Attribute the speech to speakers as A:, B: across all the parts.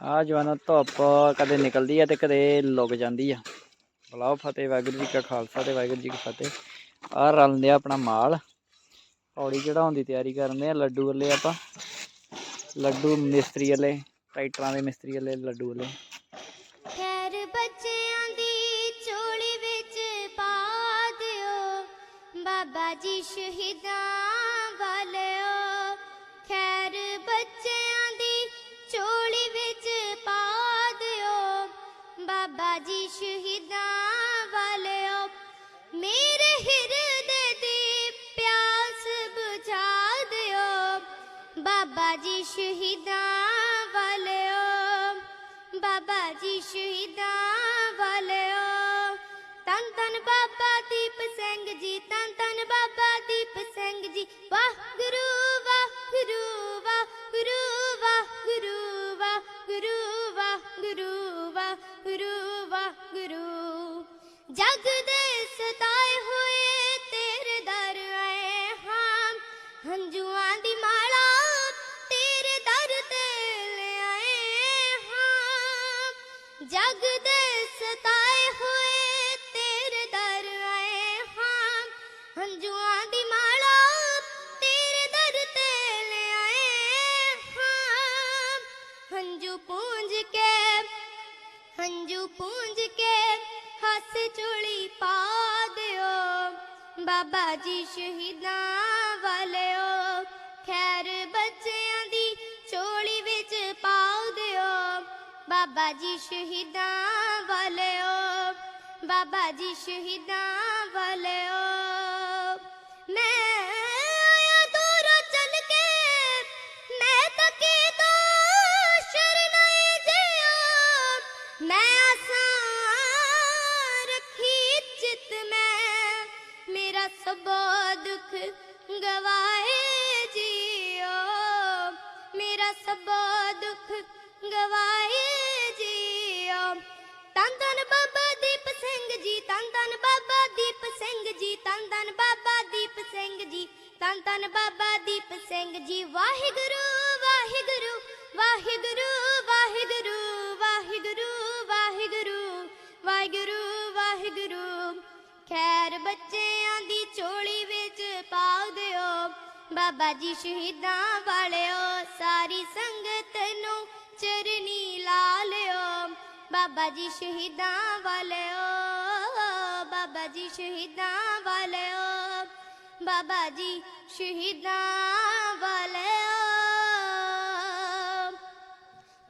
A: ਆ ਜਵਾਨਾ, ਧੁੱਪ ਕਦੇ ਨਿਕਲਦੀ ਆ ਤੇ ਕਦੇ ਲੁਕ ਜਾਂਦੀ ਆ। ਬਲਾਓ ਫਤਿਹ, ਵਾਹਿਗੁਰੂ ਜੀ ਕਾ ਖਾਲਸਾ ਤੇ ਵਾਹਿਗੁਰੂ ਜੀ ਕੀ ਫਤਿਹ। ਆ ਰਲਦੇ ਆ ਆਪਣਾ ਮਾਲ। ਪੌੜੀ ਚੜਾਉਣ ਦੀ ਤਿਆਰੀ ਕਰਦੇ ਆ, ਲੱਡੂ ਵਾਲੇ ਆਪਾਂ। ਲੱਡੂ ਮਿਸਤਰੀ ਵਾਲੇ ਟਰੈਕਟਰਾਂ ਦੇ ਮਿਸਤਰੀ ਵਾਲੇ, ਲੱਡੂ ਵਾਲੇ।
B: ਖੈਰ ਬੱਚਿਆਂ ਦੀ ਝੋਲੀ ਵਿੱਚ ਪਾ ਦਿਓ। ਬਾਬਾ ਜੀ ਸ਼ਹੀਦਾਂ ਬਾਬਾ ਜੀ ਸ਼ਹੀਦਾਂ ਵਾਲਿਓ। ਤਨ ਤਨ ਬਾਬਾ ਦੀਪ ਸਿੰਘ ਜੀ ਤਨ ਤਨ ਬਾਬਾ ਦੀਪ ਸਿੰਘ ਜੀ। ਵਾਹਿਗੁਰੂ ਵਾਹਿਗੁਰੂ ਵਾਹਿਗੁਰੂ ਵਾਹਿਗੁਰੂ ਵਾਹਿਗੁਰੂ ਵਾਹਿਗੁਰੂ ਵਾਹਿਗੁਰੂ ਵਾਹਿਗੁਰੂ। ਜਗ ਦੇ ਹੰਝੂ ਪੂੰਝ ਕੇ, ਹੰਝੂ ਪੂੰਝ ਕੇ ਹੱਸ ਚੁਲੀ ਪਾ ਦਿਓ। ਬਾਬਾ ਜੀ ਸ਼ਹੀਦਾਂ ਵਾਲਿਓ, ਖੈਰ ਬੱਚਿਆਂ ਦੀ ਚੋਲੀ ਵਿੱਚ ਪਾਉ ਦਿਓ। ਬਾਬਾ ਜੀ ਸ਼ਹੀਦਾਂ ਵਾਲਿਓ, ਬਾਬਾ ਜੀ ਸ਼ਹੀਦਾਂ ਵਾਲਿਓ। ਬਾਬਾ ਜੀ ਸ਼ਹੀਦਾਂ ਵਾਲਿਓ, ਸਾਰੀ ਸੰਗਤ ਨੂੰ ਚਰਨੀ ਲਾ ਲਿਓ। ਬਾਬਾ ਜੀ ਸ਼ਹੀਦਾਂ ਵਾਲਿਓ, ਬਾਬਾ ਜੀ ਸ਼ਹੀਦਾਂ ਵਾਲਿਓ, ਬਾਬਾ ਜੀ ਸ਼ਹੀਦਾਂ ਵਾਲਿਓ।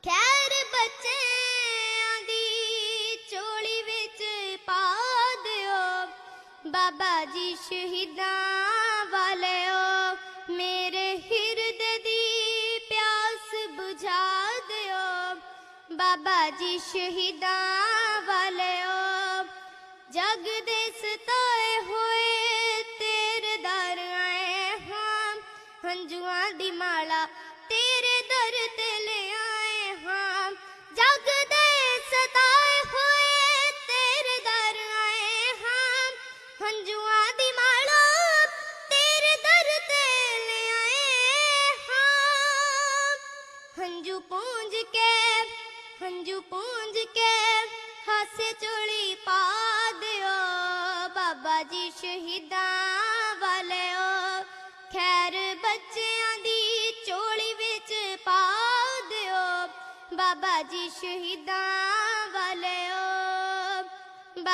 B: ਖੈਰ ਬੱਚਿਆਂ ਦੀ ਚੋਲੀ ਵਿੱਚ ਪਾ ਦਿਓ। ਬਾਬਾ ਜੀ ਸ਼ਹੀਦਾਂ ਬਾਬਾ ਜੀ ਸ਼ਹੀਦਾਂ ਵਾਲਿਓ ਜਗ ਦੇ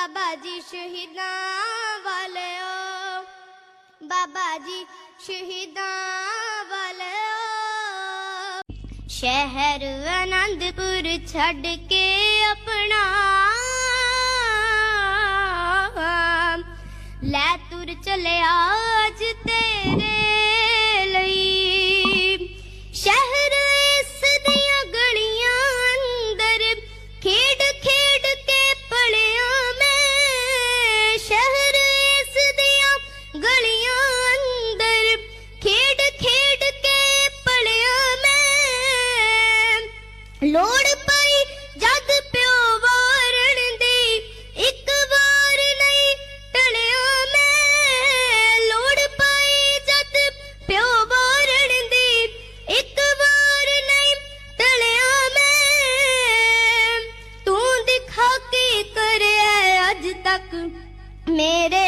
B: ਬਾਬਾ ਜੀ ਸ਼ਹੀਦਾਂ ਵਾਲਿਓ, ਬਾਬਾ ਜੀ ਸ਼ਹੀਦਾਂ ਵਾਲਿਓ। ਸ਼ਹਿਰ ਆਨੰਦਪੁਰ ਛੱਡ ਕੇ ਆਪਣਾ, ਲੈ ਤੁਰ ਚਲਿਆ ਅੱਜ ਤੇ ਮੇਰੇ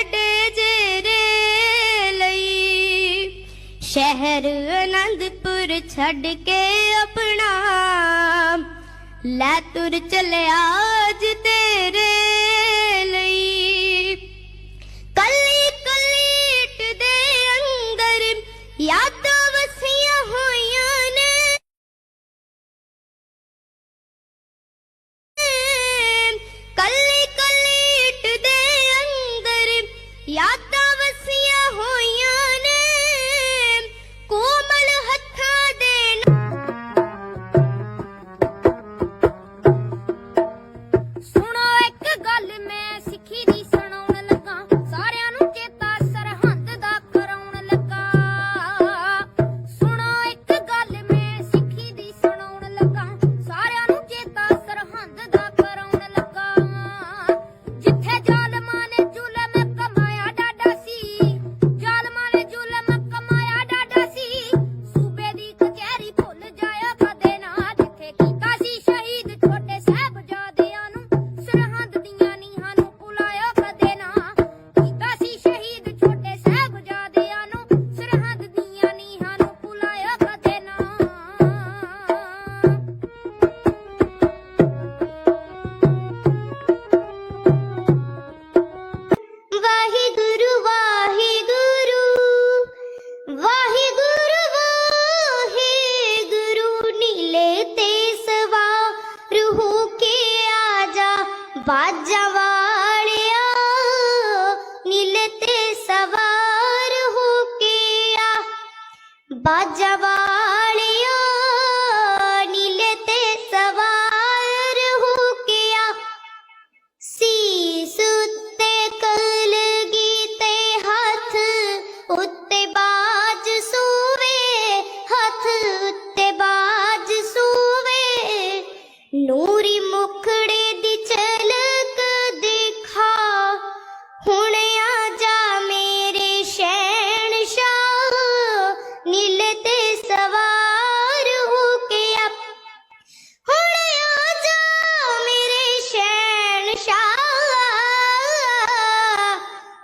B: ਅਡੇ ਜਰੇ ਲਈ। ਸ਼ਹਿਰ ਅਨੰਦਪੁਰ ਛੱਡ ਕੇ ਆਪਣਾ। ਲੈ ਤੁਰ ਚਲਿਆ ਯਾਦ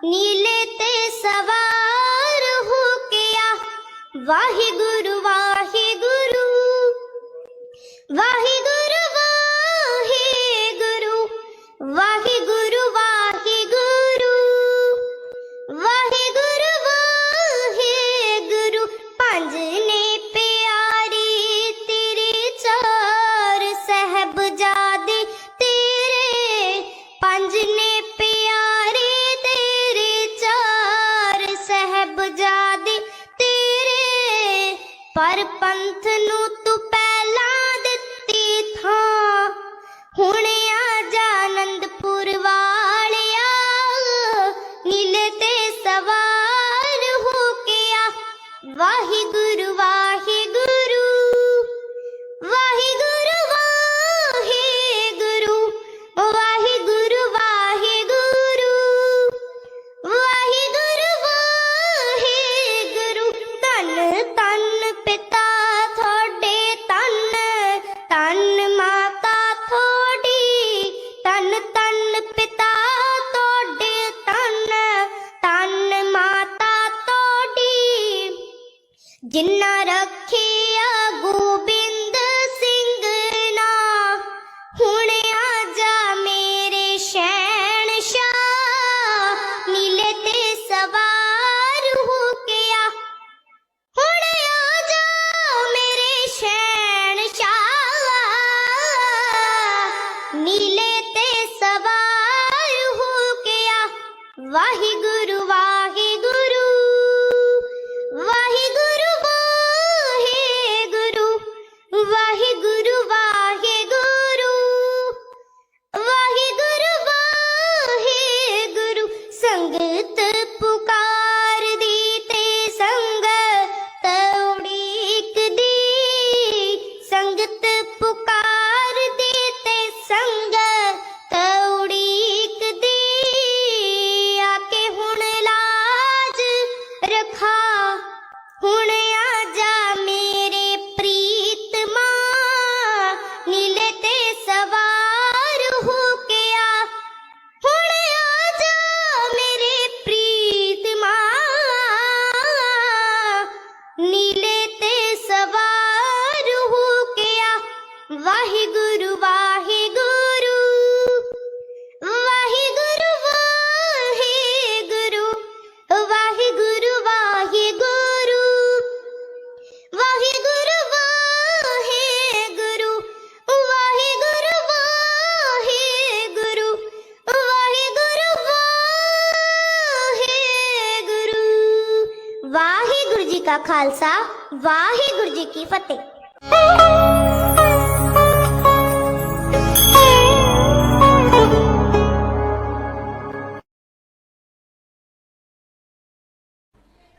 B: ਨੀਲੇ ਤੇ ਸਵਾਰ ਹੋ ਕੇ ਆ। ਵਾਹਿਗੁਰੂ ਵਾਹਿਗੁਰੂ ਜੀ ਕਾ ਖਾਲਸਾ, ਵਾਹਿਗੁਰੂ ਜੀ ਕੀ ਫਤਿਹ।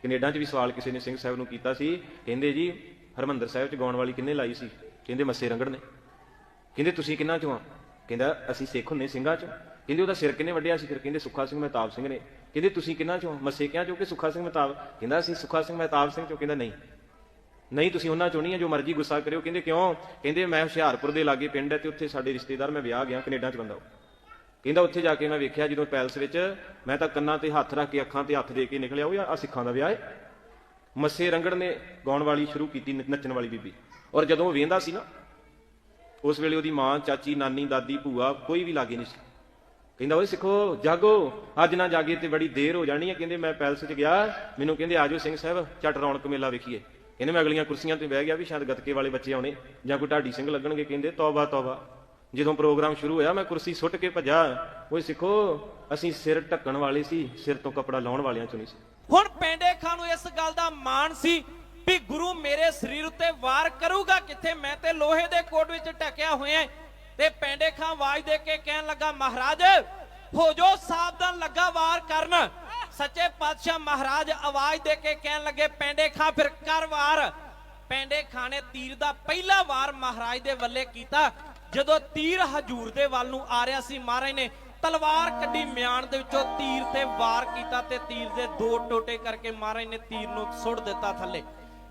C: ਕੈਨੇਡਾ 'ਚ ਵੀ ਸਵਾਲ ਕਿਸੇ ਨੇ ਸਿੰਘ ਸਾਹਿਬ ਨੂੰ ਕੀਤਾ ਸੀ, ਕਹਿੰਦੇ ਜੀ, ਹਰਮੰਦਰ ਸਾਹਿਬ 'ਚ ਗਾਉਣ ਵਾਲੀ ਕਿੰਨੇ ਲਾਈ ਸੀ? ਕਹਿੰਦੇ ਮੱਸੇ ਰੰਗੜ ਨੇ। ਕਹਿੰਦੇ ਤੁਸੀਂ ਕਿੰਨਾ ਚੋਂ ਆ? ਕਹਿੰਦਾ ਅਸੀਂ ਸਿੱਖ ਹੁੰਨੇ ਸਿੰਘਾਂ 'ਚ। ਕਹਿੰਦੇ ਉਹਦਾ ਸਿਰ ਕਿੰਨੇ ਵੱਢਿਆ ਸੀ? ਫਿਰ ਕਹਿੰਦੇ ਸੁੱਖਾ ਸਿੰਘ ਮਹਿਤਾਬ ਸਿੰਘ ਨੇ। ਕਹਿੰਦੇ ਤੁਸੀਂ ਕਿੰਨਾ ਚੋਂ? ਮੱਸੇ ਕਿਆਂ ਚੋਂ ਕਿ ਸੁੱਖਾ ਸਿੰਘ ਮਹਿਤਾਬ? ਕਹਿੰਦਾ ਸੀ ਸੁੱਖਾ ਸਿੰਘ ਮਹਿਤਾਬ ਸਿੰਘ ਚੋਂ। ਕਹਿੰਦਾ ਨਹੀਂ। ਨਹੀਂ, ਤੁਸੀਂ ਉਹਨਾਂ ਚੋਂ ਨਹੀਂ ਆ, ਜੋ ਮਰਜ਼ੀ ਗੁੱਸਾ ਕਰਿਓ। ਕਹਿੰਦੇ ਕਿਉਂ? ਕਹਿੰਦੇ ਮੈਂ ਹੁਸ਼ਿਆਰਪੁਰ ਦੇ ਲਾਗੇ ਪਿੰਡ ਹੈ ਤੇ ਉੱਥੇ ਸਾਡੇ ਰਿਸ਼ਤੇਦਾਰ, ਮੈਂ ਵਿਆਹ ਗਿਆ, ਕੈਨੇਡਾ 'ਚ ਬੰਦਾ ਉਹ। ਕਹਿੰਦਾ ਉੱਥੇ ਜਾ ਕੇ ਮੈਂ ਵੇਖਿਆ ਜਦੋਂ ਪੈਲਸ ਵਿੱਚ ਮੈਂ ਤਾਂ ਕੰਨਾਂ ਤੇ ਹੱਥ ਰੱਖ ਕੇ, ਅੱਖਾਂ ਤੇ ਹੱਥ ਦੇ ਕੇ ਨਿਕਲਿਆ, ਉਹ ਆ ਸਿੱਖਾਂ ਦਾ ਵਿਆਹ ਹੈ ਮੱਸੇ ਰੰਗੜ ਨੇ ਗਾਉਣ ਵਾਲੀ ਸ਼ੁਰੂ ਕੀਤੀ ਨੱਚਣ ਵਾਲੀ ਬੀਬੀ। ਔਰ ਜਦੋਂ ਉਹ ਵੇਂਦਾ ਸੀ ਨਾ, ਉਸ ਵੇਲੇ ਉਹਦੀ ਮਾਂ, ਚਾਚੀ, ਨਾਨੀ, ਦਾਦੀ, ਭੂਆ ਕੋਈ ਵੀ ਲਾਗੇ ਨਹੀਂ ਸੀ। ਕਹਿੰਦਾ ਓਏ ਸਿੱਖੋ, ਜਾਗੋ। ਅੱਜ ਨਾ ਜਾਗੇ ਤੇ ਬੜੀ ਦੇਰ ਹੋ ਜਾਣੀ ਹੈ ਕਹਿੰਦੇ ਮੈਂ ਪੈਲਸ 'ਚ ਗਿਆ, ਮੈਨੂੰ ਕਹਿੰਦੇ ਆਜੋ ਸਿੰਘ ਸਾਹਿਬ, ਝਟ ਰੌਣਕ ਮੇਲਾ ਵੇਖੀਏ। ਕਹਿੰਦੇ ਮੈਂ ਅਗਲੀਆਂ ਕੁਰਸੀਆਂ ਤੇ ਬਹਿ ਗਿਆ ਵੀ ਸ਼ਾਇਦ ਗੱਤਕੇ ਵਾਲੇ ਬੱਚੇ ਆਉਣੇ, ਜਾਂ ਕੋਈ ਢਾਡੀ ਸਿੰਘ ਲੱਗਣਗੇ ਕਹਿੰਦੇ, ਤੌਬਾ ਤੌਬਾ। ਜਦੋਂ ਪ੍ਰੋਗਰਾਮ ਸ਼ੁਰੂ ਹੋਇਆ, ਮੈਂ ਕੁਰਸੀ ਸੁੱਟ ਕੇ ਭੱਜਾ। ਓਏ ਸਿੱਖੋ, ਅਸੀਂ ਸਿਰ ਢੱਕਣ ਵਾਲੇ ਸੀ, ਸਿਰ ਤੋਂ ਕੱਪੜਾ ਲਾਉਣ ਵਾਲਿਆਂ ਚੋਂ ਨਹੀਂ ਸੀ।
D: ਹੁਣ ਪੈਂਡੇ ਖਾਨ ਨੂੰ ਇਸ ਗੱਲ ਦਾ ਮਾਣ ਸੀ ਵੀ ਗੁਰੂ ਮੇਰੇ ਸਰੀਰ ਉੱਤੇ ਵਾਰ ਕਰੂਗਾ, ਕਿੱਥੇ ਮੈਂ ਤੇ ਲੋਹੇ ਦੇ ਕੋਟ ਵਿੱਚ ਟਕਿਆ ਹੋਇਆ ਤੇ ਪੈਂਡੇ ਖਾਂ ਆਵਾਜ਼ ਦੇ ਕੇ ਕਹਿਣ ਲੱਗਾ, ਮਹਾਰਾਜ, ਹੋ ਜੋ ਸਾਵਧਾਨ ਲੱਗਾ ਵਾਰ ਕਰਨ। ਸੱਚੇ ਪਾਤਸ਼ਾਹ ਮਹਾਰਾਜ ਆਵਾਜ਼ ਦੇ ਕੇ ਕਹਿਣ ਲੱਗੇ, ਪੈਂਡੇ ਖਾਂ ਫਿਰ ਕਰ ਵਾਰ। ਪੈਂਡੇ ਖਾਂ ਨੇ ਤੀਰ ਦਾ ਪਹਿਲਾ ਵਾਰ ਮਹਾਰਾਜ ਦੇ ਵੱਲੇ ਕੀਤਾ, ਜਦੋਂ ਤੀਰ ਹਜੂਰ ਦੇ ਵੱਲ ਨੂੰ ਆ ਰਿਹਾ ਸੀ, ਮਹਾਰਾਜ ਨੇ ਤਲਵਾਰ ਕੱਢੀ ਮਿਆਨ ਦੇ ਵਿੱਚੋਂ ਤੀਰ ਤੇ ਵਾਰ ਕੀਤਾ ਤੇ ਤੀਰ ਦੇ ਦੋ ਟੋਟੇ ਕਰਕੇ ਮਹਾਰਾਜ ਨੇ ਤੀਰ ਨੂੰ ਸੁੱਟ ਦਿੱਤਾ ਥੱਲੇ।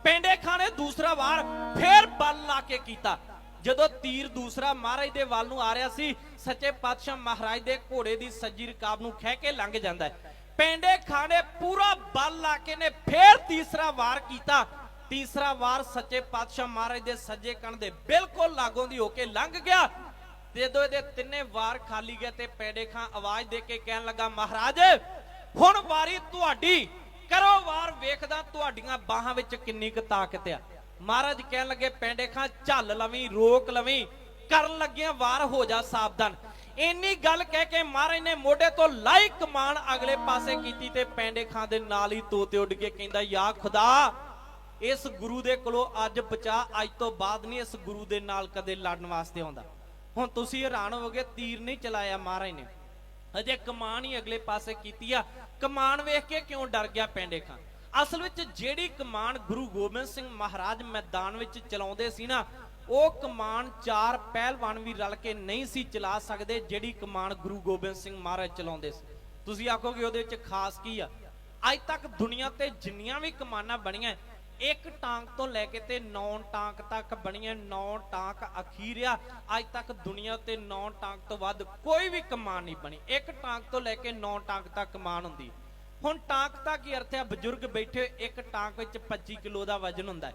D: ਪੈਂਡੇ ਖਾਂ ਨੇ ਦੂਸਰਾ ਵਾਰ ਫੇਰ ਬਲ ਲਾ ਕੇ ਕੀਤਾ। ਜਦੋਂ ਤੀਰ ਦੂਸਰਾ ਮਹਾਰਾਜ ਦੇ ਵੱਲ ਨੂੰ ਆ ਰਿਹਾ ਸੀ, ਸੱਚੇ ਪਾਤਸ਼ਾਹ ਮਹਾਰਾਜ ਦੇ ਘੋੜੇ ਦੀ ਸੱਜੀ ਰਕਾਬ ਨੂੰ ਖਹਿ ਕੇ ਲੰਘ ਜਾਂਦਾ ਹੈ। ਪੈਂਡੇ ਖਾਨ ਨੇ ਪੂਰਾ ਬਲ ਲਾ ਕੇ ਨੇ ਫੇਰ ਤੀਸਰਾ ਵਾਰ ਕੀਤਾ। ਤੀਸਰਾ ਵਾਰ ਸੱਚੇ ਪਾਤਸ਼ਾਹ ਮਹਾਰਾਜ ਦੇ ਸੱਜੇ ਕੰਨ ਦੇ ਬਿਲਕੁਲ ਲਾਗੋਂ ਦੀ ਹੋ ਕੇ ਲੰਘ ਗਿਆ। ਤੇ ਜਦੋਂ ਇਹਦੇ ਤਿੰਨੇ ਵਾਰ ਖਾਲੀ ਗਏ ਤੇ ਪੈਂਡੇ ਖਾਂ ਆਵਾਜ਼ ਦੇ ਕੇ ਕਹਿਣ ਲੱਗਾ, ਮਹਾਰਾਜ, ਹੁਣ ਵਾਰੀ ਤੁਹਾਡੀ, ਕਰੋ ਵਾਰ ਵੇਖਦਾ ਤੁਹਾਡੀਆਂ ਬਾਹਾਂ ਵਿੱਚ ਕਿੰਨੀ ਕੁ ਤਾਕਤ ਆ। ਮਹਾਰਾਜ ਕਹਿਣ ਲੱਗੇ ਪੈਂਡੇ ਖਾਂ, ਝੱਲ ਲਵੀਂ, ਰੋਕ ਲਵੀਂ, ਕਰਨ ਲੱਗਿਆ ਵਾਰ ਹੋ ਜਾ ਸਾਵਧਾਨ। ਇੰਨੀ ਗੱਲ ਕਹਿ ਕੇ ਮਹਾਰਾਜ ਨੇ ਮੋਢੇ ਤੋਂ ਲਾਈ ਕਮਾਨ ਅਗਲੇ ਪਾਸੇ ਕੀਤੀ ਤੇ ਪੈਂਡੇ ਖਾਂ ਦੇ ਨਾਲ ਹੀ ਤੋਤੇ ਉੱਡ ਕੇ ਕਹਿੰਦਾ, ਯਾ ਖੁਦਾ, ਇਸ ਗੁਰੂ ਦੇ ਕੋਲੋਂ ਅੱਜ ਬਚਾ, ਅੱਜ ਤੋਂ ਬਾਅਦ ਨਹੀਂ ਇਸ ਗੁਰੂ ਦੇ ਨਾਲ ਕਦੇ ਲੜਨ ਵਾਸਤੇ ਆਉਂਦਾ। ਹੁਣ ਤੁਸੀਂ ਹੈਰਾਨ ਹੋਵੋਗੇ, ਤੀਰ ਨਹੀਂ ਚਲਾਇਆ ਮਹਾਰਾਜ ਨੇ। ਹਜੇ ਕਮਾਨ ਹੀ ਅਗਲੇ ਪਾਸੇ ਕੀਤੀ ਆ। ਕਮਾਨ ਵੇਖ ਕੇ ਕਿਉਂ ਡਰ ਗਿਆ ਪੈਂਡੇ ਖਾਂ? ਅਸਲ ਵਿੱਚ ਜਿਹੜੀ ਕਮਾਨ ਗੁਰੂ ਗੋਬਿੰਦ ਸਿੰਘ ਮਹਾਰਾਜ ਮੈਦਾਨ ਵਿੱਚ ਚਲਾਉਂਦੇ ਸੀ ਨਾ, ਉਹ ਕਮਾਨ ਚਾਰ ਪਹਿਲਵਾਨ ਵੀ ਰਲ ਕੇ ਨਹੀਂ ਸੀ ਚਲਾ ਸਕਦੇ ਜਿਹੜੀ ਕਮਾਨ ਗੁਰੂ ਗੋਬਿੰਦ ਸਿੰਘ ਮਹਾਰਾਜ ਚਲਾਉਂਦੇ ਸੀ। ਤੁਸੀਂ ਆਖੋਗੇ ਉਹਦੇ ਵਿੱਚ ਖਾਸ ਕੀ ਆ? ਅੱਜ ਤੱਕ ਦੁਨੀਆ ਤੇ ਜਿੰਨੀਆਂ ਵੀ ਕਮਾਨਾਂ ਬਣੀਆਂ, ਇੱਕ ਟਾਂਕ ਤੋਂ ਲੈ ਕੇ ਤੇ 9 ਟਾਂਕ ਤੱਕ ਬਣੀਆਂ 9 ਟਾਂਕ ਅਖੀਰ ਆ, ਅੱਜ ਤੱਕ ਦੁਨੀਆ ਤੇ 9 ਟਾਂਕ ਤੋਂ ਵੱਧ ਕੋਈ ਵੀ ਕਮਾਨ ਨਹੀਂ ਬਣੀ। ਇੱਕ ਟਾਂਕ ਤੋਂ ਲੈ ਕੇ 9 ਟਾਂਕ ਤੱਕ ਕਮਾਨ ਹੁੰਦੀ। ਹੁਣ ਟਾਂਕ ਦਾ ਕੀ ਅਰਥ ਹੈ? ਬਜ਼ੁਰਗ ਬੈਠੇ ਇੱਕ ਟਾਂਕ ਵਿੱਚ 25 ਕਿਲੋ ਦਾ ਵਜ਼ਨ ਹੁੰਦਾ ਹੈ।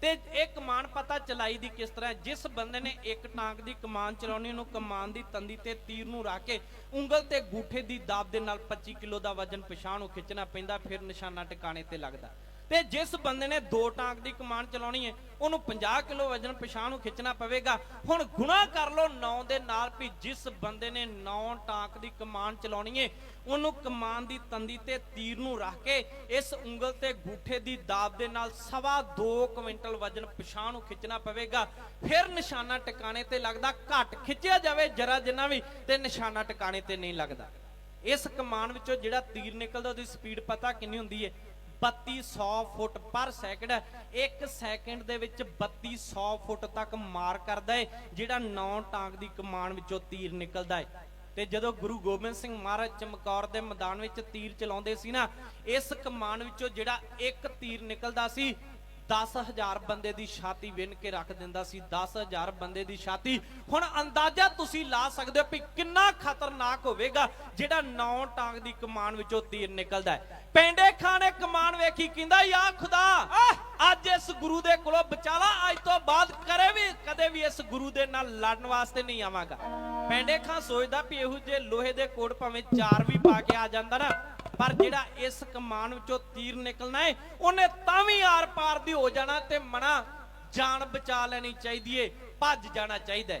D: ਤੇ ਇਹ ਕਮਾਨ ਪਤਾ ਚਲਾਈ ਦੀ ਕਿਸ ਤਰ੍ਹਾਂ ਜਿਸ ਬੰਦੇ ਨੇ ਇੱਕ ਟਾਂਕ ਦੀ ਕਮਾਨ ਚਲਾਉਣੀ, ਉਹਨੂੰ ਕਮਾਨ ਦੀ ਤੰਦੀ ਤੇ ਤੀਰ ਨੂੰ ਰੱਖ ਕੇ ਉਂਗਲ ਤੇ ਗੂਠੇ ਦੀ ਦਾਬ ਦੇ ਨਾਲ 25 ਕਿਲੋ ਦਾ ਵਜ਼ਨ ਪਿਛਾਣ ਨੂੰ ਖਿੱਚਣਾ ਪੈਂਦਾ, ਫਿਰ ਨਿਸ਼ਾਨਾ ਟਿਕਾਣੇ ਤੇ ਲੱਗਦਾ। ਤੇ ਜਿਸ ਬੰਦੇ ਨੇ ਦੋ ਟਾਂਕ ਦੀ ਕਮਾਨ ਚਲਾਉਣੀ ਹੈ, ਉਹਨੂੰ 50 ਕਿਲੋ ਵਜ਼ਨ ਪਿਛਾਂਹ ਨੂੰ ਖਿੱਚਣਾ ਪਵੇਗਾ। ਹੁਣ ਗੁਣਾ ਕਰ ਲਓ 9 ਦੇ ਨਾਲ ਵੀ ਜਿਸ ਬੰਦੇ ਨੇ 9 ਟਾਂਕ ਦੀ ਕਮਾਨ ਚਲਾਉਣੀ ਹੈ, ਉਹਨੂੰ ਕਮਾਨ ਦੀ ਤੰਦੀ ਤੇ ਤੀਰ ਨੂੰ ਰੱਖ ਕੇ ਇਸ ਉਂਗਲ ਤੇ ਗੂਠੇ ਦੀ ਦਾਬ ਦੇ ਨਾਲ ਸਵਾ 2 ਕੁਇੰਟਲ ਵਜ਼ਨ ਪਿਛਾਂਹ ਨੂੰ ਖਿੱਚਣਾ ਪਵੇਗਾ। ਫਿਰ ਨਿਸ਼ਾਨਾ ਟਿਕਾਣੇ ਤੇ ਲੱਗਦਾ, ਘੱਟ ਖਿੱਚਿਆ ਜਾਵੇ ਜਰਾ ਜਿੰਨਾ ਵੀ, ਤੇ ਨਿਸ਼ਾਨਾ ਟਿਕਾਣੇ ਤੇ ਨਹੀਂ ਲੱਗਦਾ। ਇਸ ਕਮਾਨ ਵਿੱਚੋਂ ਜਿਹੜਾ ਤੀਰ ਨਿਕਲਦਾ, ਉਹਦੀ ਸਪੀਡ ਪਤਾ ਕਿੰਨੀ ਹੁੰਦੀ ਹੈ? 3200 ਫੁੱਟ ਪਰ ਸੈਕਿੰਡ, ਇੱਕ ਸੈਕਿੰਡ ਦੇ ਵਿੱਚ 3200 ਫੁੱਟ ਤੱਕ ਮਾਰ ਕਰਦਾ ਹੈ ਜਿਹੜਾ ਨੌ ਟਾਂਗ ਦੀ ਕਮਾਨ ਵਿੱਚੋਂ ਤੀਰ ਨਿਕਲਦਾ ਹੈ ਤੇ ਜਦੋਂ ਗੁਰੂ ਗੋਬਿੰਦ ਸਿੰਘ ਮਹਾਰਾਜ ਚਮਕੌਰ ਦੇ ਮੈਦਾਨ ਵਿੱਚ ਤੀਰ ਚਲਾਉਂਦੇ ਸੀ ਨਾ, ਇਸ ਕਮਾਨ ਵਿੱਚੋਂ ਜਿਹੜਾ ਇੱਕ ਤੀਰ ਨਿਕਲਦਾ ਸੀ 10000 ਬੰਦੇ ਦੀ ਛਾਤੀ ਵਿੰਨ ਕੇ ਰੱਖ ਦਿੰਦਾ ਸੀ 10000 ਬੰਦੇ ਦੀ ਛਾਤੀ। ਹੁਣ ਅੰਦਾਜ਼ਾ ਤੁਸੀਂ ਲਾ ਸਕਦੇ ਹੋ ਵੀ ਕਿੰਨਾ ਖਤਰਨਾਕ ਹੋਵੇਗਾ, ਜਿਹੜਾ 9 ਟਾਂਗ ਦੀ ਕਮਾਨ ਵਿੱਚੋਂ ਤੀਰ ਨਿਕਲਦਾ ਹੈ। ਪੈਂਡੇ ਖਾਨ ਨੇ ਕਮਾਨ ਵੇਖੀ ਕਹਿੰਦਾ, ਯਾ ਖੁਦਾ, ਅੱਜ ਇਸ ਗੁਰੂ ਦੇ ਕੋਲੋਂ ਬਚਾਲਾ ਅੱਜ ਤੋਂ ਬਾਅਦ ਕਰੇ ਵੀ, ਕਦੇ ਵੀ ਇਸ ਗੁਰੂ ਦੇ ਨਾਲ ਲੜਨ ਵਾਸਤੇ ਨਹੀਂ ਆਵਾਂਗਾ। ਪੈਂਡੇ ਖਾਂ ਸੋਚਦਾ ਵੀ ਇਹੋ ਜੇ ਲੋਹੇ ਦੇ ਕੋਟ ਭਾਵੇਂ ਚਾਰ ਵੀ ਪਾ ਕੇ ਆ ਜਾਂਦਾ ਨਾ ਪਰ ਜਿਹੜਾ ਇਸ ਕਮਾਨ ਵਿੱਚੋਂ ਤੀਰ ਨਿਕਲਣਾ ਹੈ ਉਹਨੇ ਤਾਂ ਵੀ ਆਰ ਪਾਰ ਦੀ ਹੋ ਜਾਣਾ ਤੇ ਮਣਾ ਜਾਨ ਬਚਾ ਲੈਣੀ ਚਾਹੀਦੀ ਏ, ਭੱਜ ਜਾਣਾ ਚਾਹੀਦਾ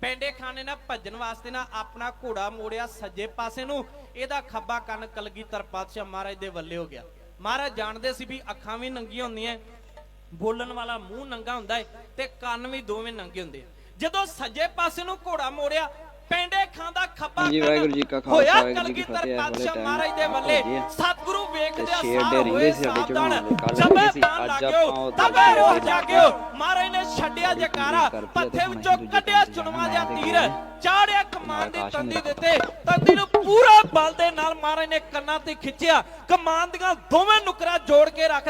D: ਪੈਂਡੇ ਖਾਨ ਨੇ ਭੱਜਣ ਵਾਸਤੇ ਨਾ ਆਪਣਾ ਘੋੜਾ ਮੋੜਿਆ ਸੱਜੇ ਪਾਸੇ ਨੂੰ, ਇਹਦਾ ਖੱਬਾ ਕੰਨ ਕਲਗੀਧਰ ਪਾਤਸ਼ਾਹ ਮਹਾਰਾਜ ਦੇ ਵੱਲੇ ਹੋ ਗਿਆ। ਮਹਾਰਾਜ ਜਾਣਦੇ ਸੀ ਵੀ ਅੱਖਾਂ ਵੀ ਨੰਗੀਆਂ ਹੁੰਦੀਆਂ ਬੋਲਣ ਵਾਲਾ ਮੂੰਹ ਨੰਗਾ ਹੁੰਦਾ ਹੈ ਤੇ ਕੰਨ ਵੀ ਦੋਵੇਂ ਨੰਗੇ ਹੁੰਦੇ ਆ। ਜਦੋਂ ਸੱਜੇ ਪਾਸੇ ਨੂੰ ਘੋੜਾ ਮੋੜਿਆ ਪੈਂਡੇ ਖਾਂ ਦਾ ਖੱਬਾ ਕੰਨ
A: ਵਾਹਿਗੁਰੂ ਜੀ ਕਾ ਖਾਲਸਾ, ਵਾਹਿਗੁਰੂ ਜੀ ਕੀ ਫਤਿਹ। ਹੌਲੇ
D: ਮਹਾਰਾਜ ਦੇ ਵੱਲੇ। ਸਤਿਗੁਰੂ ਵੇਖਦੇ ਆ ਸਾਹ ਹੋਏ
A: ਸੀ ਸਾਡੇ
D: ਸਾਵਧਾਨ
A: ਚੜ੍ਹਾਉਣ ਦੇ, ਕੱਲ੍ਹ
D: ਜਬੇ ਬਾਣ
A: ਅੱਜ
D: ਲੱਗਿਓ ਤਬੇ
A: ਛੇ
D: ਰੋ
A: ਅੱਡੇ
D: ਜਾਗਿਓ ਮਹਾਰਾਜ ਨੇ ਛੱਡਿਆ ਜਕਾਰਾ ਪੱਥੇ ਵਿੱਚੋਂ ਕੱਢਿਆ ਚੁਣਵਾ ਜਿਹਾ ਤੀਰ। ਚਾੜਿਆ ਕਮਾਨ ਦੀ ਤੰਦੀ ਦਿੱਤੇ ਤੰਦੀ ਨੂੰ ਪੂਰਾ ਬਲ ਦੇ ਨਾਲ ਮਹਾਰਾਜ ਨੇ ਕੰਨਾਂ ਤੇ ਖਿੱਚਿਆ ਕਮਾਨ ਦੀਆਂ ਦੋਵੇਂ ਨੁਕਰਾਂ ਜੋੜ ਕੇ ਰੱਖ